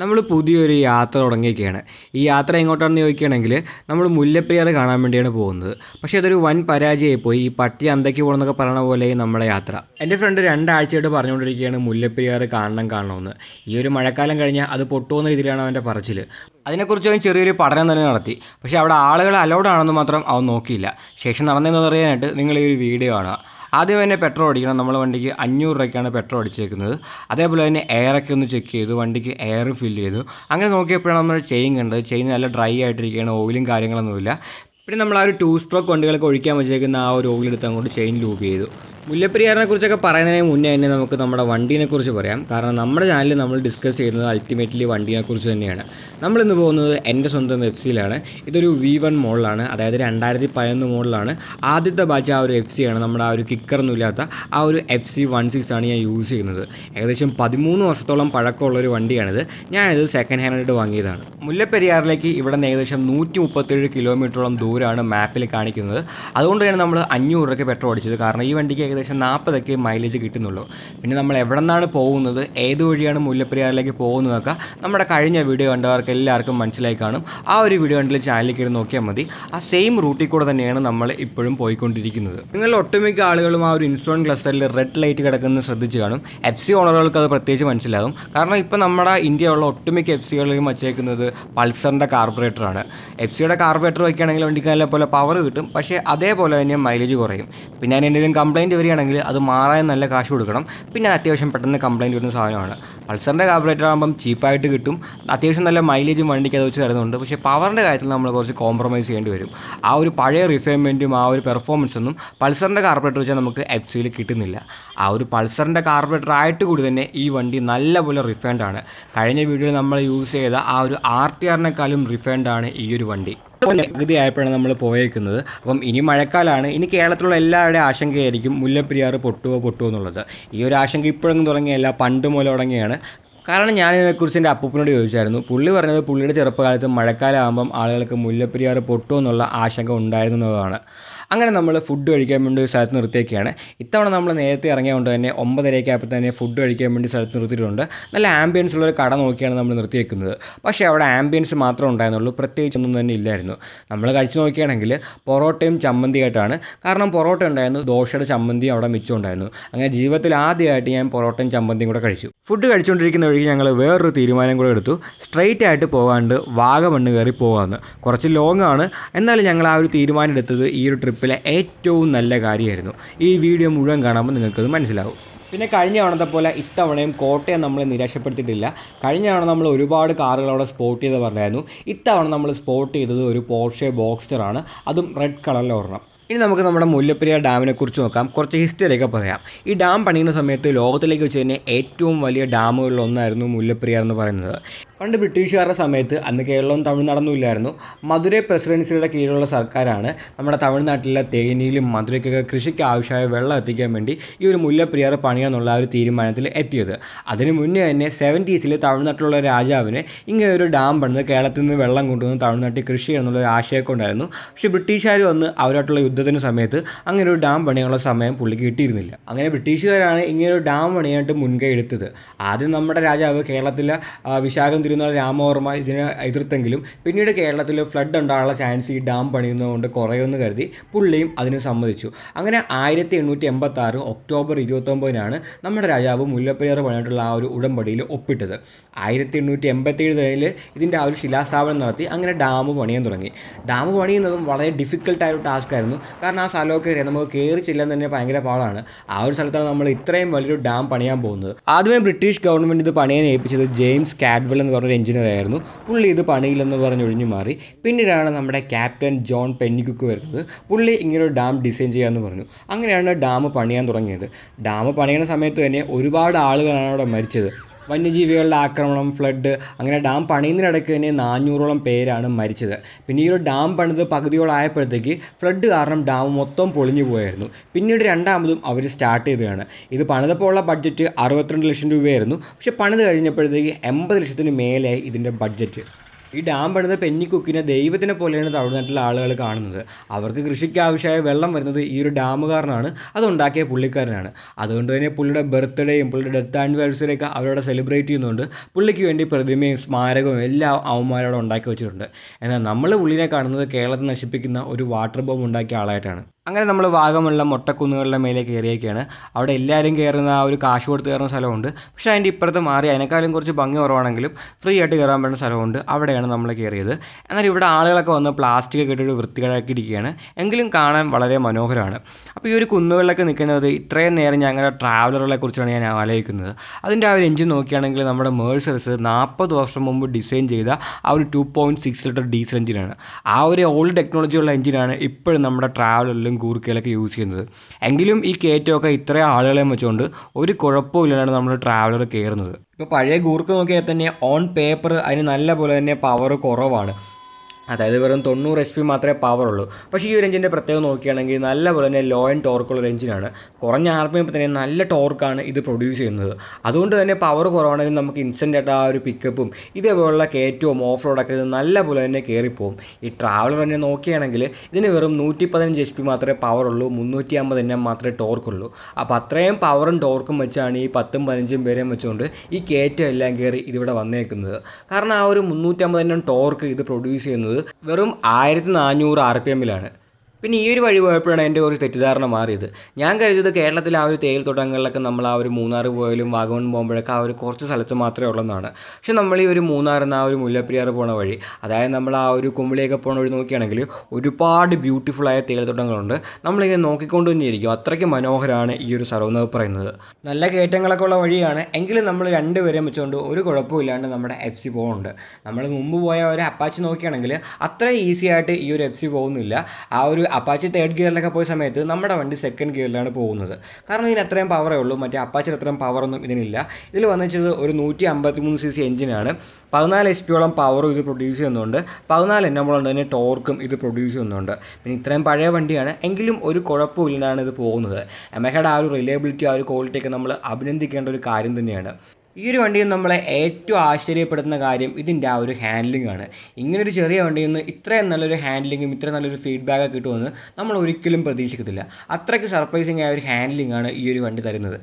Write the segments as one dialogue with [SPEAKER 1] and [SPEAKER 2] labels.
[SPEAKER 1] നമ്മൾ പുതിയൊരു യാത്ര തുടങ്ങിയൊക്കെയാണ് ഈ യാത്ര എങ്ങോട്ടാണെന്ന് ചോദിക്കുകയാണെങ്കിൽ നമ്മൾ മുല്ലപ്പെരിയാർ കാണാൻ വേണ്ടിയാണ് പോകുന്നത്. പക്ഷേ അതൊരു വൻ പരാജയമായി പോയി ഈ പട്ടി അന്തയ്ക്ക് പോകണമെന്നൊക്കെ പറയണ പോലെ നമ്മുടെ യാത്ര. എന്റെ ഫ്രണ്ട് രണ്ടാഴ്ചയായിട്ട് പറഞ്ഞുകൊണ്ടിരിക്കുകയാണ് മുല്ലപ്പെരിയാർ കാണണം കാണണമെന്ന്. ഈ ഒരു മഴക്കാലം കഴിഞ്ഞാൽ അത് പൊട്ടുമെന്ന രീതിയിലാണ് അവന്റെ പറച്ചിൽ അതിനെക്കുറിച്ച് അവൻ ചെറിയൊരു പഠനം തന്നെ നടത്തി. പക്ഷേ അവിടെ ആളുകൾ അലൗഡ് ആണെന്ന് മാത്രം അവൻ നോക്കിയില്ല. ശേഷം നടന്നതെന്ന് പറയാനായിട്ട് നിങ്ങൾ ഈ ഒരു വീഡിയോ കാണുക. ആദ്യം തന്നെ പെട്രോൾ അടിക്കണം. നമ്മൾ വണ്ടിക്ക് അഞ്ഞൂറ് രൂപയ്ക്കാണ് പെട്രോൾ അടിച്ചേക്കുന്നത്. അതേപോലെ തന്നെ എയറൊക്കെ ഒന്ന് ചെക്ക് ചെയ്തു. വണ്ടിക്ക് എയർ ഫില്ല് ചെയ്തു. അങ്ങനെ നോക്കിയപ്പോഴാണ് നമ്മൾ ചെയിൻ കണ്ടത്. ചെയിൻ നല്ല ഡ്രൈ ആയിട്ടിരിക്കുകയാണ്. ഓയിലും കാര്യങ്ങളൊന്നുമില്ല. പിന്നെ നമ്മൾ ആ ഒരു ടു സ്ട്രോക്ക് വണ്ടികളൊക്കെ ഒഴിക്കാൻ വെച്ചേക്കുന്ന ആ ഒരു ഓയിൽ എടുത്ത് അങ്ങോട്ട് ചെയിൻ ലൂപ്പ് ചെയ്തു. മുല്ലപ്പെരിയാറിനെ കുറിച്ചൊക്കെ പറയുന്നതിന് മുന്നേ തന്നെ നമുക്ക് നമ്മുടെ വണ്ടീനെ കുറിച്ച് പറയാം. കാരണം നമ്മുടെ ചാനലിൽ നമ്മൾ ഡിസ്കസ് ചെയ്യുന്നത് അൾട്ടിമേറ്റ്ലി വണ്ടീനെ കുറിച്ച് തന്നെയാണ്. നമ്മൾ ഇന്ന് പോകുന്നത് എന്റെ സ്വന്തം എഫ് സിയിലാണ് ഇതൊരു വി വൺ മോഡലാണ് അതായത് രണ്ടായിരത്തി പതിനൊന്ന് മോഡലാണ് ആദ്യത്തെ ബാച്ച് ആ ഒരു എഫ് സി ആണ്. നമ്മുടെ ആ ഒരു കിക്കറൊന്നും ഇല്ലാത്ത ആ ഒരു എഫ് സി വൺ സിക്സ് ആണ് ഞാൻ യൂസ് ചെയ്യുന്നത്. ഏകദേശം പതിമൂന്ന് വർഷത്തോളം പഴക്കമുള്ള ഒരു വണ്ടിയാണിത്. ഞാനിത് സെക്കൻഡ് ഹാൻഡ് ആയിട്ട് വാങ്ങിയതാണ്. മുല്ലപ്പെരിയാറിലേക്ക് ഇവിടെ നിന്ന് ഏകദേശം നൂറ്റി മുപ്പത്തേഴ് കിലോമീറ്ററോളം ദൂരമാണ് മാപ്പിൽ കാണിക്കുന്നത്. അതുകൊണ്ട് തന്നെ നമ്മൾ അഞ്ഞൂറ് രൂപയ്ക്ക് പെട്രോൾ അടിച്ചത്. കാരണം ഈ വണ്ടിക്ക് ഏകദേശം നാൽപ്പതൊക്കെ മൈലേജ് കിട്ടുന്നുള്ളൂ. പിന്നെ നമ്മൾ എവിടെ നിന്നാണ് പോകുന്നത് ഏത് വഴിയാണ് മുല്ലപ്പെരിയാറിലേക്ക് പോകുന്നതൊക്കെ നമ്മുടെ കഴിഞ്ഞ വീഡിയോ കണ്ടവർക്ക് എല്ലാവർക്കും മനസ്സിലായി കാണും. ആ ഒരു വീഡിയോ കണ്ടിൽ ചാനലിൽ കയറി നോക്കിയാൽ മതി. ആ സെയിം റൂട്ടിൽ കൂടെ തന്നെയാണ് നമ്മൾ ഇപ്പോഴും പോയിക്കൊണ്ടിരിക്കുന്നത്. നിങ്ങൾ ഒട്ടുമിക്ക ആളുകളും ആ ഒരു ഇൻസ്റ്റോൺ ക്ലസ്റ്ററിൽ റെഡ് ലൈറ്റ് കിടക്കുന്നത് ശ്രദ്ധിച്ച് കാണും. എഫ് സി ഓണറുകൾക്ക് അത് പ്രത്യേകിച്ച് മനസ്സിലാകും. കാരണം ഇപ്പം നമ്മുടെ ഇന്ത്യയുള്ള ഒട്ടുമിക്ക എഫ് സികളിലും വച്ചേക്കുന്നത് പൾസറിന്റെ കാർബറേറ്ററാണ് എഫ് സിയുടെ കാർബറേറ്റർ വയ്ക്കുകയാണെങ്കിൽ വണ്ടിക്ക് നല്ല പോലെ പവർ കിട്ടും. പക്ഷേ അതേപോലെ തന്നെ മൈലേജ് കുറയും. പിന്നെ അതിന് എന്തെങ്കിലും കംപ്ലയിന്റ് വരികയാണെങ്കിൽ അത് മാറാൻ നല്ല കാശ് കൊടുക്കണം. പിന്നെ അത്യാവശ്യം പെട്ടെന്ന് കംപ്ലയിന്റ് വരുന്ന സാധനമാണ്. പൾസറിന്റെ കാർബറേറ്റർ ആകുമ്പം ചീപ്പായിട്ട് കിട്ടും. അത്യാവശ്യം നല്ല മൈലേജും വണ്ടിക്ക് അത് വെച്ച് തരുന്നുണ്ട്. പക്ഷേ പവറിന്റെ കാര്യത്തിൽ നമ്മൾ കുറച്ച് കോംപ്രമൈസ് ചെയ്യേണ്ടി വരും. ആ ഒരു പഴയ റിഫൈൻമെന്റും ആ ഒരു പെർഫോമൻസൊന്നും പൾസറിന്റെ കാർബറേറ്റർ വെച്ചാൽ നമുക്ക് എഫ് സിയിൽ കിട്ടുന്നില്ല. ആ ഒരു പൾസറിന്റെ കാർബറേറ്റർ ആയിട്ട് കൂടി തന്നെ ഈ വണ്ടി നല്ലപോലെ റിഫൈൻഡ് ആണ്. കഴിഞ്ഞ വീഡിയോയിൽ നമ്മൾ യൂസ് ചെയ്ത ആ ഒരു ആർ ടി ആറിനേക്കാളും റിഫൈൻഡ് ആണ് ഈ ഒരു വണ്ടി. പകുതി ആയപ്പോഴാണ് നമ്മൾ പോയേക്കുന്നത്. അപ്പം ഇനി മഴക്കാലമാണ് ഇനി കേരളത്തിലുള്ള എല്ലാവരുടെയും ആശങ്കയായിരിക്കും മുല്ലപ്പെരിയാർ പൊട്ടുവോ പൊട്ടുവോ എന്നുള്ളത്. ഈ ഒരു ആശങ്ക ഇപ്പോഴൊന്നും തുടങ്ങിയല്ല പണ്ട് മുതൽ തുടങ്ങിയാണ്. കാരണം ഞാൻ ഇതിനെക്കുറിച്ച് എന്റെ അപ്പൂപ്പനോട് ചോദിച്ചായിരുന്നു. പുള്ളി പറഞ്ഞത് പുള്ളിയുടെ ചെറുപ്പകാലത്ത് മഴക്കാലമാകുമ്പം ആളുകൾക്ക് മുല്ലപ്പെരിയാർ പൊട്ടുമോ എന്നുള്ള ആശങ്ക ഉണ്ടായിരുന്നു എന്നതാണ്. അങ്ങനെ നമ്മൾ ഫുഡ് കഴിക്കാൻ വേണ്ടി ഒരു സ്ഥലത്ത് നിർത്തിയൊക്കെയാണ് ഇത്തവണ നമ്മൾ നേരത്തെ ഇറങ്ങിയതുകൊണ്ട് തന്നെ ഒമ്പതരയൊക്കെ ആയപ്പോൾ തന്നെ ഫുഡ് കഴിക്കാൻ വേണ്ടി സ്ഥലത്ത് നിർത്തിയിട്ടുണ്ട്. നല്ല ആംബിയൻസ് ഉള്ള ഒരു കട നോക്കിയാണ് നമ്മൾ നിർത്തിയേക്കുന്നത്. പക്ഷേ അവിടെ ആംബിയൻസ് മാത്രമേ ഉണ്ടായിരുന്നുള്ളൂ. പ്രത്യേകിച്ചൊന്നും തന്നെ ഇല്ലായിരുന്നു. നമ്മൾ കഴിച്ചു നോക്കിയാണെങ്കിൽ പൊറോട്ടയും ചമ്മന്തിയായിട്ടാണ്. കാരണം പൊറോട്ട ഉണ്ടായിരുന്നു ദോശയുടെ ചമ്മന്തിയും അവിടെ മിച്ചം ഉണ്ടായിരുന്നു. അങ്ങനെ ജീവിതത്തിൽ ആദ്യമായിട്ട് ഞാൻ പൊറോട്ടയും ചമ്മന്തിയും കൂടെ കഴിച്ചു. ഫുഡ് കഴിച്ചുകൊണ്ടിരിക്കുന്ന വഴിക്ക് ഞങ്ങൾ വേറൊരു തീരുമാനം കൂടെ എടുത്തു. സ്ട്രെയിറ്റ് ആയിട്ട് പോകാണ്ട് വാഗമണ്ണ് കയറി പോകാമെന്ന് കുറച്ച് ലോങ് ആണ്. എന്നാലും ഞങ്ങൾ ആ ഒരു തീരുമാനം എടുത്തത് ഈ ഒരു ട്രിപ്പിലെ ഏറ്റവും നല്ല കാര്യമായിരുന്നു. ഈ വീഡിയോ മുഴുവൻ കാണുമ്പോൾ നിങ്ങൾക്കത് മനസ്സിലാവും. പിന്നെ കഴിഞ്ഞ തവണത്തെ പോലെ ഇത്തവണയും കോട്ടയം നമ്മളെ നിരാശപ്പെടുത്തിയിട്ടില്ല. കഴിഞ്ഞ തവണ നമ്മൾ ഒരുപാട് കാറുകൾ അവിടെ സ്പോട്ട് ചെയ്ത് പറഞ്ഞായിരുന്നു. ഇത്തവണ നമ്മൾ സ്പോട്ട് ചെയ്തത് ഒരു പോർഷെ ബോക്സ്റ്റർ ആണ്. അതും റെഡ് കളറിൽ ഒരെണ്ണം. ഇനി നമുക്ക് നമ്മുടെ മുല്ലപ്പെരിയാർ ഡാമിനെ കുറിച്ച് നോക്കാം. കുറച്ച് ഹിസ്റ്ററിയൊക്കെ പറയാം. ഈ ഡാം പണിയുന്ന സമയത്ത് ലോകത്തിലേക്ക് വെച്ച് തന്നെ ഏറ്റവും വലിയ ഡാമുകളിൽ ഒന്നായിരുന്നു മുല്ലപ്പെരിയാർ എന്ന് പറയുന്നത്. പണ്ട് ബ്രിട്ടീഷുകാരുടെ സമയത്ത് അന്ന് കേരളവും തമിഴ്നാടൊന്നും ഇല്ലായിരുന്നു മധുരൈ പ്രസിഡൻസിയുടെ കീഴിലുള്ള സർക്കാരാണ് നമ്മുടെ തമിഴ്നാട്ടിലെ തേനിയിലും മധുരയ്ക്കൊക്കെ കൃഷിക്ക് ആവശ്യമായ വെള്ളം എത്തിക്കാൻ വേണ്ടി ഈ ഒരു മുല്ലപ്പെരിയാർ പണിയാന്നുള്ള ഒരു തീരുമാനത്തിൽ എത്തിയത്. അതിനു മുന്നേ തന്നെ സെവന്റീസിൽ തമിഴ്നാട്ടിലുള്ള രാജാവിന് ഇങ്ങനെ ഒരു ഡാം പണിത് കേരളത്തിൽ നിന്ന് വെള്ളം കൊണ്ടുവന്ന് തമിഴ്നാട്ടിൽ കൃഷി എന്നുള്ള ഒരു ആശയമൊക്കെ ഉണ്ടായിരുന്നു. പക്ഷേ ബ്രിട്ടീഷുകാർ വന്ന് അവരായിട്ടുള്ള യുദ്ധത്തിന് സമയത്ത് അങ്ങനെ ഒരു ഡാം പണിയാനുള്ള സമയം പുള്ളിക്ക് കിട്ടിയിരുന്നില്ല. അങ്ങനെ ബ്രിട്ടീഷുകാരാണ് ഇങ്ങനെ ഒരു ഡാം പണിയായിട്ട് മുൻകൈ എടുത്തത്. ആദ്യം നമ്മുടെ രാജാവ് കേരളത്തിലെ വിശാഖം തിരുനാൾ രാമവർമ്മ ഇതിനെ എതിർത്തെങ്കിലും പിന്നീട് കേരളത്തിൽ ഫ്ലഡ് ഉണ്ടാകാനുള്ള ചാൻസ് ഈ ഡാം പണിയുന്നതുകൊണ്ട് കുറയുമെന്ന് കരുതി പുള്ളിയും അതിന് സമ്മതിച്ചു. അങ്ങനെ ആയിരത്തി എണ്ണൂറ്റി എൺപത്തി ആറ് ഒക്ടോബർ ഇരുപത്തൊമ്പതിനാണ് നമ്മുടെ രാജാവ് മുല്ലപ്പെരിയാർ പണിയായിട്ടുള്ള ആ ഒരു ഉടമ്പടിയിൽ ഒപ്പിട്ടത്. ആയിരത്തി എണ്ണൂറ്റി എൺപത്തി ഇതിന്റെ ആ ഒരു ശിലാസ്ഥാപനം നടത്തി അങ്ങനെ ഡാം പണിയാൻ തുടങ്ങി. ഡാം പണിയുന്നതും വളരെ ഡിഫിക്കൽട്ടായ ഒരു ടാസ്ക് ആയിരുന്നു. കാരണം ആ സ്ഥലമൊക്കെ അറിയാം. നമുക്ക് കയറി ചെല്ലാൻ തന്നെ ഭയങ്കര പാടാണ്. ആ ഒരു സ്ഥലത്താണ് നമ്മൾ ഇത്രയും വലിയൊരു ഡാം പണിയാൻ പോകുന്നത്. ആദ്യമേ ബ്രിട്ടീഷ് ഗവൺമെന്റ് ഇത് പണിയാൻ ഏൽപ്പിച്ചത് ജെയിംസ് കാഡ്വെൽ എന്ന് പറഞ്ഞൊരു എഞ്ചിനീയർ ആയിരുന്നു. പുള്ളി ഇത് പണിയില്ലെന്ന് പറഞ്ഞ് ഒഴിഞ്ഞു മാറി. പിന്നീടാണ് നമ്മുടെ ക്യാപ്റ്റൻ ജോൺ പെന്നിക്കുക്ക് വരുന്നത്. പുള്ളി ഇങ്ങനെ ഒരു ഡാം ഡിസൈൻ ചെയ്യാമെന്ന് പറഞ്ഞു. അങ്ങനെയാണ് ഡാം പണിയാൻ തുടങ്ങിയത്. ഡാം പണിയുന്ന സമയത്ത് തന്നെ ഒരുപാട് ആളുകളാണ് അവിടെ മരിച്ചത്. വന്യജീവികളുടെ ആക്രമണം ഫ്ലഡ് അങ്ങനെ ഡാം പണിയുന്നതിനിടയ്ക്ക് തന്നെ നാനൂറോളം പേരാണ് മരിച്ചത്. പിന്നെ ഈ ഒരു ഡാം പണിത് പകുതിയോളായപ്പോഴത്തേക്ക് ഫ്ലഡ് കാരണം ഡാം മൊത്തം പൊളിഞ്ഞു പോയായിരുന്നു. പിന്നീട് രണ്ടാമതും അവർ സ്റ്റാർട്ട് ചെയ്തതാണ്. ഇത് പണിതപ്പോൾ ഉള്ള ബഡ്ജറ്റ് അറുപത്തിരണ്ട് ലക്ഷം രൂപയായിരുന്നു. പക്ഷെ പണിത് കഴിഞ്ഞപ്പോഴത്തേക്ക് എൺപത് ലക്ഷത്തിന് മേലെയായി ഇതിന്റെ ബഡ്ജറ്റ് ഈ ഡാം പണിത പെന്നിക്കുക്കിനെ ദൈവത്തിനെ പോലെയാണ് തമിഴ്നാട്ടിലെ ആളുകൾ കാണുന്നത്. അവർക്ക് കൃഷിക്ക് ആവശ്യമായ വെള്ളം വരുന്നത് ഈ ഒരു ഡാമുകാരനാണ്. അതുണ്ടാക്കിയ പുള്ളിക്കാരനാണ്. അതുകൊണ്ട് തന്നെ പുള്ളിയുടെ ബർത്ത്ഡേയും പുള്ളിയുടെ ഡെത്ത് ആനിവേഴ്സറി ഒക്കെ സെലിബ്രേറ്റ് ചെയ്യുന്നുണ്ട്. പുള്ളിക്ക് വേണ്ടി പ്രതിമയും സ്മാരകവും എല്ലാം അവന്മാരവിടെ ഉണ്ടാക്കി വെച്ചിട്ടുണ്ട്. എന്നാൽ നമ്മൾ പുള്ളിനെ കാണുന്നത് കേരളത്തെ നശിപ്പിക്കുന്ന ഒരു വാട്ടർ ബോംബ് ഉണ്ടാക്കിയ ആളായിട്ടാണ്. അങ്ങനെ നമ്മൾ വാഗമുള്ള മൊട്ടക്കുന്നുകളുടെ മേലെ കയറിയൊക്കെയാണ് അവിടെ എല്ലാവരും കയറുന്ന ആ ഒരു കാശ് കൊടുത്ത് കയറുന്ന സ്ഥലമുണ്ട്. പക്ഷേ അതിന്റെ ഇപ്പുറത്ത് മാറി അതിനേക്കാളും കുറച്ച് ഭംഗി കുറവാണെങ്കിലും ഫ്രീ ആയിട്ട് കയറാൻ പറ്റുന്ന സ്ഥലമുണ്ട്. അവിടെയാണ് നമ്മൾ കയറിയത്. എന്നാൽ ഇവിടെ ആളുകളൊക്കെ വന്ന് പ്ലാസ്റ്റിക് കെട്ടിയിട്ട് വൃത്തികളാക്കിയിരിക്കുകയാണ് എങ്കിലും കാണാൻ വളരെ മനോഹരമാണ്. അപ്പോൾ ഈ ഒരു കുന്നുകളിലൊക്കെ നിൽക്കുന്നത് ഇത്രയും നേരം ഞങ്ങളുടെ ട്രാവലറുകളെ കുറിച്ചാണ് ഞാൻ ആലോചിക്കുന്നത്. അതിന്റെ ആ ഒരു എഞ്ചിൻ നോക്കുകയാണെങ്കിൽ നമ്മുടെ മേഴ്സൽസ് നാൽപ്പത് വർഷം മുമ്പ് ഡിസൈൻ ചെയ്ത ആ ഒരു two point six litre diesel എഞ്ചിനാണ് ആ ഒരു ഓൾഡ് ടെക്നോളജിയുള്ള എഞ്ചിനാണ് ഇപ്പോഴും നമ്മുടെ ട്രാവലറിലും കൂർക്കയിലൊക്കെ യൂസ് ചെയ്യുന്നത്. എങ്കിലും ഈ കയറ്റമൊക്കെ ഇത്രയും ആളുകളെ വെച്ചുകൊണ്ട് ഒരു കുഴപ്പമില്ലാണ്ട് നമ്മൾ ട്രാവലർ കയറുന്നത്. ഇപ്പോൾ പഴയ ഗൂർക്ക് നോക്കിയാൽ തന്നെ ഓൺ പേപ്പർ അതിന് നല്ല പോലെ തന്നെ പവർ കുറവാണ്. അതായത് വെറും തൊണ്ണൂറ് എച്ച് പി മാത്രമേ പവർ ഉള്ളൂ. പക്ഷേ ഈ ഒരു എഞ്ചിന്റെ പ്രത്യേകം നോക്കുകയാണെങ്കിൽ നല്ല പോലെ തന്നെ ലോ ആൻഡ് ടോർക്കുള്ള ഒരു എഞ്ചിനാണ് കുറഞ്ഞ ആർ പി എം തന്നെ നല്ല ടോർക്കാണ് ഇത് പ്രൊഡ്യൂസ് ചെയ്യുന്നത്. അതുകൊണ്ട് തന്നെ പവർ കുറവാണെങ്കിലും നമുക്ക് ഇൻസ്റ്റന്റ് ആയിട്ട് ആ ഒരു പിക്കപ്പും ഇതേപോലുള്ള കയറ്റവും ഓഫ് റോഡൊക്കെ ഇത് നല്ല പോലെ തന്നെ കയറിപ്പോവും ഈ ട്രാവലർ തന്നെ നോക്കുകയാണെങ്കിൽ ഇതിന് വെറും നൂറ്റി പതിനഞ്ച് എച്ച് പി മാത്രമേ പവർ ഉള്ളൂ മുന്നൂറ്റി അമ്പത് എണ്ണം മാത്രമേ ടോർക്കുള്ളൂ അപ്പോൾ അത്രയും പവറും ടോർക്കും വെച്ചാണ് ഈ പത്തും പതിനഞ്ചും പേരെയും വെച്ചുകൊണ്ട് ഈ കയറ്റം എല്ലാം കയറി ഇതിവിടെ വന്നേക്കുന്നത്. കാരണം ആ ഒരു മുന്നൂറ്റമ്പത് എണ്ണം ടോർക്ക് ഇത് പ്രൊഡ്യൂസ് ചെയ്യുന്നത് വെറും ആയിരത്തി നാനൂറ് ആർ പി എമ്മിലാണ്. പിന്നെ ഈ ഒരു വഴി പോയപ്പോഴാണ് എന്റെ ഒരു തെറ്റിദ്ധാരണ മാറിയത്. ഞാൻ കരുതിയത് കേരളത്തിൽ ആ ഒരു തേയില തോട്ടങ്ങളിലൊക്കെ നമ്മൾ ആ ഒരു മൂന്നാർ പോയാലും വാഗമൺ പോകുമ്പോഴൊക്കെ ആ ഒരു കുറച്ച് സ്ഥലത്ത് മാത്രമേ ഉള്ളെന്നാണ്. പക്ഷെ നമ്മൾ ഈ ഒരു മൂന്നാർ എന്ന ആ ഒരു മുല്ലപ്പെരിയാർ പോണ വഴി അതായത് നമ്മൾ ആ ഒരു കുമ്പിളിയൊക്കെ പോണ വഴി നോക്കുകയാണെങ്കിൽ ഒരുപാട് ബ്യൂട്ടിഫുൾ ആയ തേയിലത്തോട്ടങ്ങളുണ്ട്. നമ്മളിങ്ങനെ നോക്കിക്കൊണ്ട് തന്നെ ഇരിക്കും. അത്രയ്ക്ക് മനോഹരമാണ് ഈ ഒരു സ്ഥലം എന്ന് പറയുന്നത്. നല്ല കയറ്റങ്ങളൊക്കെ ഉള്ള വഴിയാണ്. എങ്കിലും നമ്മൾ രണ്ടുപേരെയും വെച്ചുകൊണ്ട് ഒരു കുഴപ്പമില്ലാണ്ട് നമ്മുടെ എഫ് സി പോകുന്നുണ്ട്. നമ്മൾ മുമ്പ് പോയ ഒരു അപ്പാച്ചി നോക്കുകയാണെങ്കിൽ അത്ര ഈസി ആയിട്ട് ഈ ഒരു എഫ് സി പോകുന്നില്ല. ആ ഒരു അപ്പാച്ചി തേർഡ് ഗിയറിലൊക്കെ പോയ സമയത്ത് നമ്മുടെ വണ്ടി സെക്കൻഡ് ഗിയറിലാണ് പോകുന്നത്. കാരണം ഇതിന് അത്രയും പവറേ ഉള്ളൂ. മറ്റേ അപ്പാച്ചിന് അത്രയും പവറൊന്നും ഇതിനില്ല. ഇതിൽ വന്നിച്ചത് ഒരു നൂറ്റി അമ്പത്തി മൂന്ന് സി സി എഞ്ചിനാണ് പതിനാല് എച്ച് പിയോളം പവറും ഇത് പ്രൊഡ്യൂസ് ചെയ്യുന്നുണ്ട്. പതിനാല് എണ്ണമുള്ള തന്നെ ടോർക്കും ഇത് പ്രൊഡ്യൂസ് ചെയ്യുന്നുണ്ട്. പിന്നെ ഇത്രയും പഴയ വണ്ടിയാണ്. എങ്കിലും ഒരു കുഴപ്പമില്ലാണ്ടാണ് ഇത് പോകുന്നത്. എമഹയുടെ ആ ഒരു റിലയബിലിറ്റി ആ ഒരു ക്വാളിറ്റിയൊക്കെ നമ്മൾ അഭിനന്ദിക്കേണ്ട ഒരു കാര്യം തന്നെയാണ്. ഈ ഒരു വണ്ടിയിൽ നമ്മളെ ഏറ്റവും ആശ്ചര്യപ്പെടുത്തുന്ന കാര്യം ഇതിന്റെ ആ ഒരു ഹാൻഡ്ലിംഗ് ആണ്. ഇങ്ങനൊരു ചെറിയ വണ്ടിയിൽ നിന്ന് ഇത്രയും നല്ലൊരു ഹാൻഡ്ലിങ്ങും ഇത്രയും നല്ലൊരു ഫീഡ്ബാക്ക് കിട്ടുമെന്ന് നമ്മൾ ഒരിക്കലും പ്രതീക്ഷിക്കത്തില്ല. അത്രയ്ക്ക് സർപ്രൈസിങ് ആയ ഒരു ഹാൻഡ്ലിംഗ് ആണ് ഈ ഒരു വണ്ടി തരുന്നത്.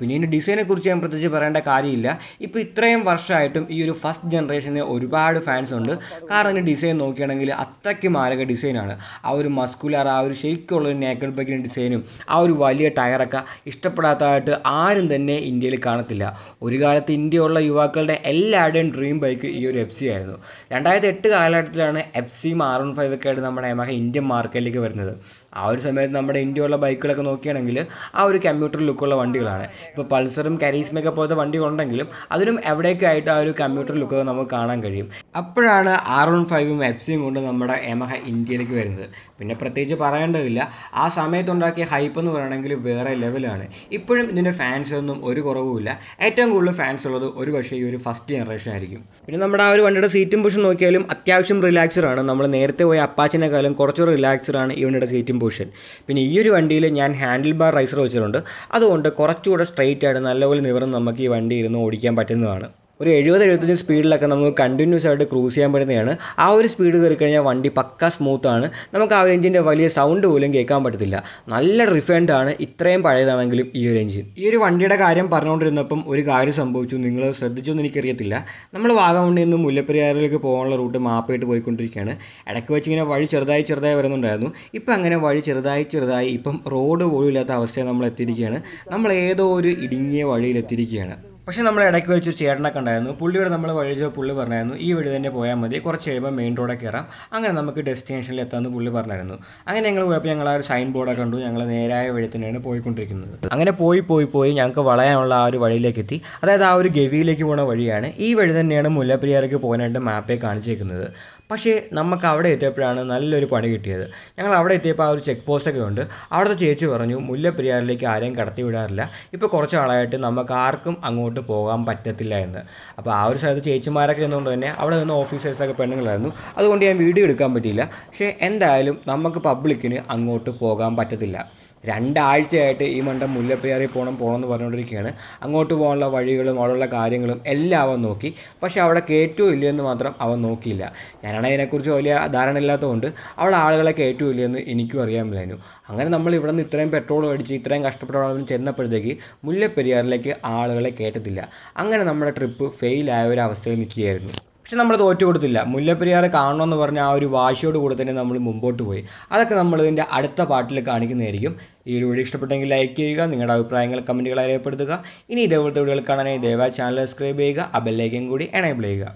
[SPEAKER 1] പിന്നെ ഇതിന്റെ ഡിസൈനെ കുറിച്ച് ഞാൻ പ്രത്യേകിച്ച് പറയേണ്ട കാര്യമില്ല. ഇപ്പോൾ ഇത്രയും വർഷമായിട്ടും ഈ ഒരു ഫസ്റ്റ് ജനറേഷന് ഒരുപാട് ഫാൻസ് ഉണ്ട്. കാരണം ഇതിന്റെ ഡിസൈൻ നോക്കുകയാണെങ്കിൽ അത്രയ്ക്ക് മാരക ഡിസൈനാണ് ആ ഒരു മസ്കുലർ ആ ഒരു ഷെയ്ക്കുള്ള ഒരു നേക്കഡ് ബൈക്കിന്റെ ഡിസൈനും ആ ഒരു വലിയ ടയറൊക്കെ ഇഷ്ടപ്പെടാത്തതായിട്ട് ആരും തന്നെ ഇന്ത്യയിൽ കാണത്തില്ല. ഒരു ഇന്ത്യയുള്ള യുവാക്കളുടെ എല്ലാവരുടെയും ഡ്രീം ബൈക്ക് ഈ ഒരു എഫ് സി ആയിരുന്നു. രണ്ടായിരത്തി എട്ട് കാലഘട്ടത്തിലാണ് എഫ് സി വൺ ഫൈവ് ഒക്കെ ആയിട്ട് നമ്മുടെ യമഹ ഇന്ത്യൻ മാർക്കറ്റിലേക്ക് വരുന്നത്. ആ ഒരു സമയത്ത് നമ്മുടെ ഇന്ത്യയുള്ള ബൈക്കുകളൊക്കെ നോക്കിയാണെങ്കിൽ ആ ഒരു കമ്പ്യൂട്ടർ ലുക്കുള്ള വണ്ടികളാണ്. ഇപ്പോൾ പൾസറും കരീസ്മയൊക്കെ പോലത്തെ വണ്ടികളുണ്ടെങ്കിലും അതിനും എവിടെയൊക്കെ ആയിട്ട് ആ ഒരു കമ്പ്യൂട്ടർ ലുക്ക് നമുക്ക് കാണാൻ കഴിയും. അപ്പോഴാണ് ആർ വൺ ഫൈവും എഫ് സിയും കൊണ്ട് നമ്മുടെ യമഹ ഇന്ത്യയിലേക്ക് വരുന്നത്. പിന്നെ പ്രത്യേകിച്ച് പറയേണ്ടതില്ല ആ സമയത്തുണ്ടാക്കിയ ഹൈപ്പ് എന്ന് പറയുകയാണെങ്കിൽ വേറെ ലെവലാണ് ഇപ്പോഴും ഇതിന്റെ ഫാൻസ് ഒന്നും ഒരു കുറവുമില്ല. ഏറ്റവും കൂടുതൽ ഫാൻസ് ഉള്ളത് ഒരു പക്ഷേ ഈ ഒരു ഫസ്റ്റ് ജനറേഷൻ ആയിരിക്കും. പിന്നെ നമ്മുടെ ആ ഒരു വണ്ടിയുടെ സീറ്റും പോഷൻ നോക്കിയാലും അത്യാവശ്യം റിലാക്സർ ആണ്. നമ്മൾ നേരത്തെ പോയ അപ്പാച്ചിനെക്കാളും കുറച്ച് റിലാക്സ്ഡ് ആണ് ഈ വണ്ടിയുടെ സീറ്റും പോഷൻ പിന്നെ ഈ ഒരു വണ്ടിയിൽ ഞാൻ ഹാൻഡിൽ ബാർ റൈസർ വെച്ചിട്ടുണ്ട്. അതുകൊണ്ട് കുറച്ചുകൂടെ സ്ട്രെയിറ്റ് ആയിട്ട് നല്ലപോലെ നിവർന്ന് നമുക്ക് ഈ വണ്ടി ഇരുന്ന് ഓടിക്കാൻ പറ്റുന്നതാണ്. ഒരു എഴുപത് എഴുപത്തഞ്ച് സ്പീഡിലൊക്കെ നമുക്ക് കണ്ടിന്യൂസ് ആയിട്ട് ക്രൂസ് ചെയ്യാൻ പറ്റുന്നതാണ്. ആ ഒരു സ്പീഡ് കയറി കഴിഞ്ഞാൽ വണ്ടി പക്ക സ്മൂത്ത് ആണ്. നമുക്ക് ആ ഒരു എഞ്ചിന്റെ വലിയ സൗണ്ട് പോലും കേൾക്കാൻ പറ്റത്തില്ല. നല്ല റിഫൈൻഡ് ആണ്. ഇത്രയും പഴയതാണെങ്കിലും ഈ ഒരു എഞ്ചിൻ ഈ ഒരു വണ്ടിയുടെ കാര്യം പറഞ്ഞുകൊണ്ടിരുന്നപ്പം ഒരു കാര്യം സംഭവിച്ചു. നിങ്ങൾ ശ്രദ്ധിച്ചോ എന്ന് എനിക്കറിയത്തില്ല. നമ്മൾ വാഗമണ്ണിൽ നിന്ന് മുല്ലപ്പെരിയാറിലേക്ക് പോകാനുള്ള റൂട്ട് മാപ്പായിട്ട് പോയിക്കൊണ്ടിരിക്കുകയാണ്. ഇടയ്ക്ക് വെച്ച് ഇങ്ങനെ വഴി ചെറുതായി ചെറുതായി വരുന്നുണ്ടായിരുന്നു. ഇപ്പം അങ്ങനെ വഴി ചെറുതായി ചെറുതായി ഇപ്പം റോഡ് പോലും ഇല്ലാത്ത അവസ്ഥയിൽ നമ്മൾ എത്തിയിരിക്കുകയാണ്. നമ്മൾ ഏതോ ഒരു ഇടുങ്ങിയ വഴിയിൽ എത്തിയിരിക്കുകയാണ്. പക്ഷേ നമ്മൾ ഇടയ്ക്ക് വെച്ച് ചേട്ടനൊക്കെ ഉണ്ടായിരുന്നു. പുള്ളിയോട് നമ്മൾ വഴിച്ച പുള്ളി പറഞ്ഞായിരുന്നു ഈ വഴി തന്നെ പോയാൽ മതി. കുറച്ച് കഴിയുമ്പോൾ മെയിൻ റോഡിൽ കയറാം. അങ്ങനെ നമുക്ക് ഡെസ്റ്റിനേഷനിൽ എത്താമെന്ന് പുള്ളി പറഞ്ഞായിരുന്നു. അങ്ങനെ ഞങ്ങൾ പോയപ്പോൾ ഞങ്ങൾ ആ ഒരു സൈൻ ബോർഡൊക്കെ കണ്ടു. ഞങ്ങൾ നേരായ വഴി തന്നെയാണ് പോയിക്കൊണ്ടിരിക്കുന്നത്. അങ്ങനെ പോയി പോയി പോയി ഞങ്ങൾക്ക് വളയാനുള്ള ആ ഒരു വഴിയിലേക്ക് എത്തി. അതായത് ആ ഒരു ഗവിയിലേക്ക് പോകുന്ന വഴിയാണ് ഈ വഴി തന്നെയാണ് മുല്ലപ്പെരിയാറിലേക്ക് പോകാനായിട്ട് മാപ്പേ കാണിച്ചേക്കുന്നത്. പക്ഷേ നമുക്ക് അവിടെ എത്തിയപ്പോഴാണ് നല്ലൊരു പണി കിട്ടിയത്. ഞങ്ങൾ അവിടെ എത്തിയപ്പോൾ ആ ഒരു ചെക്ക് പോസ്റ്റൊക്കെ ഉണ്ട്. അവിടുത്തെ ചേച്ചി പറഞ്ഞു മുല്ലപ്പെരിയാറിലേക്ക് ആരെയും കടത്തി വിടാറില്ല. ഇപ്പോൾ കുറച്ച് ആളായിട്ട് നമുക്ക് ആർക്കും അങ്ങോട്ട് പോകാൻ പറ്റത്തില്ല എന്ന്. അപ്പോൾ ആ ഒരു സ്ഥലത്ത് ചേച്ചിമാരൊക്കെ നിന്നുകൊണ്ട് തന്നെ അവിടെ നിന്ന് ഓഫീസേഴ്സൊക്കെ പെണ്ണുങ്ങളായിരുന്നു. അതുകൊണ്ട് ഞാൻ വീഡിയോ എടുക്കാൻ പറ്റിയില്ല. പക്ഷേ എന്തായാലും നമുക്ക് പബ്ലിക്കിന് അങ്ങോട്ട് പോകാൻ പറ്റത്തില്ല. രണ്ടാഴ്ചയായിട്ട് ഈ മണ്ടം മുല്ലപ്പെരിയാറിൽ പോകണം പോകണം എന്ന് പറഞ്ഞുകൊണ്ടിരിക്കുകയാണ്. അങ്ങോട്ട് പോകാനുള്ള വഴികളും അവിടെയുള്ള കാര്യങ്ങളും എല്ലാം അവൻ നോക്കി. പക്ഷേ അവിടെ കയറ്റുമോ ഇല്ലയെന്ന് മാത്രം അവൻ നോക്കിയില്ല. ഞാനാണെങ്കിൽ അതിനെക്കുറിച്ച് വലിയ ധാരണ ഇല്ലാത്തതുകൊണ്ട് അവിടെ ആളുകളെ കയറ്റുമോ ഇല്ലയെന്ന് എനിക്കും അറിയാൻ മേലായിരുന്നു. അങ്ങനെ നമ്മൾ ഇവിടെ നിന്ന് ഇത്രയും പെട്രോൾ അടിച്ച് ഇത്രയും കഷ്ടപ്പെട്ട് ചെന്നപ്പോഴത്തേക്ക് മുല്ലപ്പെരിയാറിലേക്ക് ആളുകളെ കയറ്റത്തില്ല. അങ്ങനെ നമ്മുടെ ട്രിപ്പ് ഫെയിലായ ഒരു അവസ്ഥയിൽ നിൽക്കുകയായിരുന്നു. പക്ഷെ നമ്മൾ തോറ്റു കൊടുത്തില്ല മുല്ലപ്പെരിയാർ കാണണമെന്ന് പറഞ്ഞ ആ ഒരു വാശിയോട് കൂടെ തന്നെ നമ്മൾ മുമ്പോട്ട് പോയി. അതൊക്കെ നമ്മൾ ഇതിന്റെ അടുത്ത പാട്ടിൽ കാണിക്കുന്നതായിരിക്കും. ഈ ഒരു വീഡിയോ ഇഷ്ടപ്പെട്ടെങ്കിൽ ലൈക്ക് ചെയ്യുക നിങ്ങളുടെ അഭിപ്രായങ്ങൾ കമന്റുകൾ രേഖപ്പെടുത്തുക. ഇനി ഇതേപോലത്തെ വീഡിയോകൾ കാണാനായി ദയവായി ചാനൽ സബ്സ്ക്രൈബ് ചെയ്യുക ആ ബെല്ലൈക്കൻ കൂടി എനേബിൾ ചെയ്യുക.